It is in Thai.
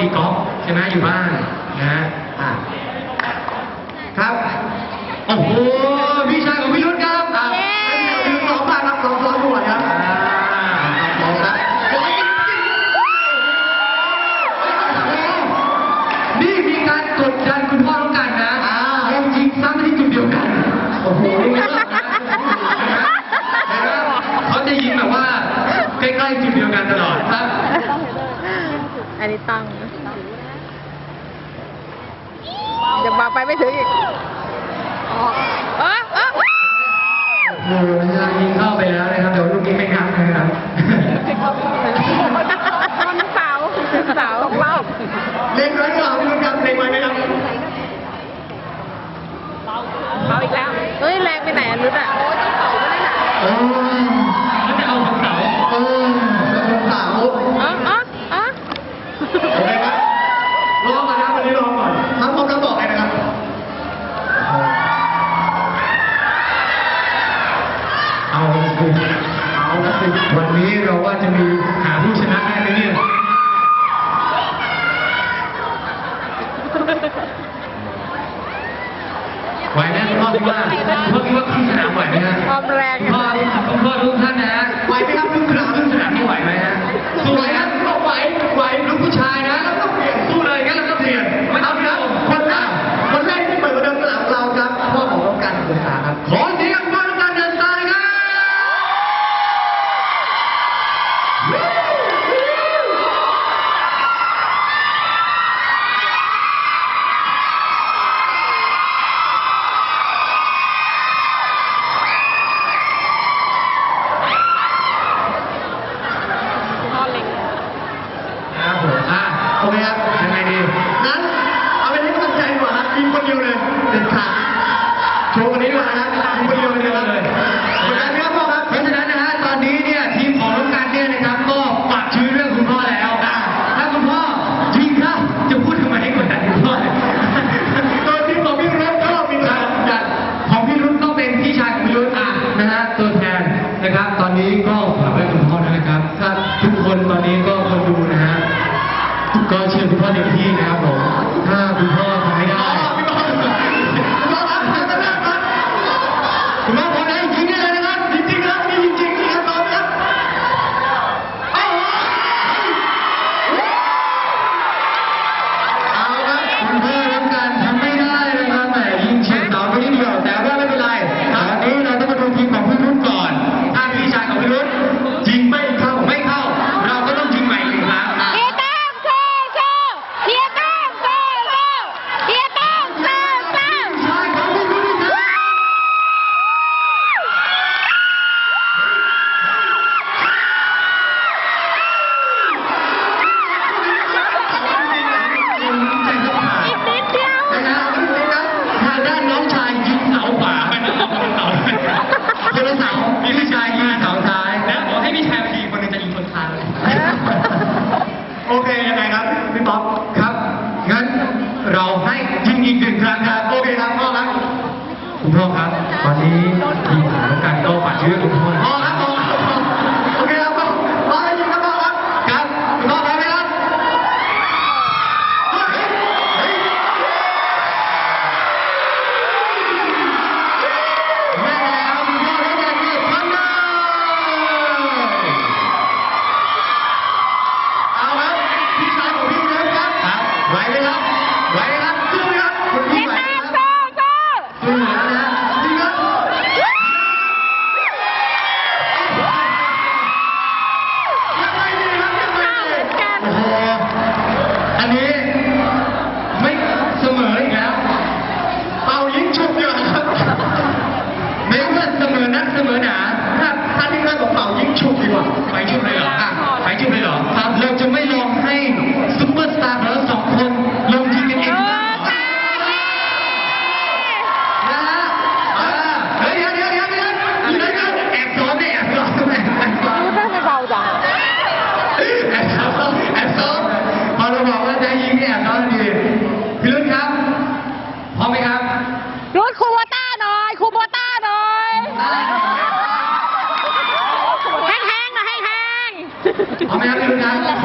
ตีก๊อล์ฟใช่ไหมอยู่บ้านนะฮะครับโอ้โหพี่ชายของพี่รุ่นครับอะถึองบาทครับสองสองรัองครับโอ้นี่มีการกดดันคุณพ่อต้งการนะเอ็มยิงซ้ำที่จุดเดียวกันโอ้โหเขาจะยิ้มแบบว่าใกล้ๆจุดเดียวกันตลอดครับ อันนี้ตั้งจะบากไปไม่ถึงอีกเออเออยิงเข้าไปแล้วนะครับเดี๋ยวลูกนี้ไม่นับนะครับวันเสาร์เสาร์รอบเล่นร้อยรอบคุรับเพลงมาไหมเบาอีกแล้วเฮ้ยแรงไปไหนอะนุชอะโอ้ยเสาไม่ได้หนาเออจะเอาของเสาเออของเสาอ๋อ ขึ้นสนามนี่ไหวไหมฮะสู้ไหมครับาไหว๊อปครับ งั้นเราให้ยิงอีกหนึ่งครั้งครับ โอเคครับพ่อครับคุณพ่อครับ ตอนนี้ทีมหา ไหวครับสู้ครับ voy.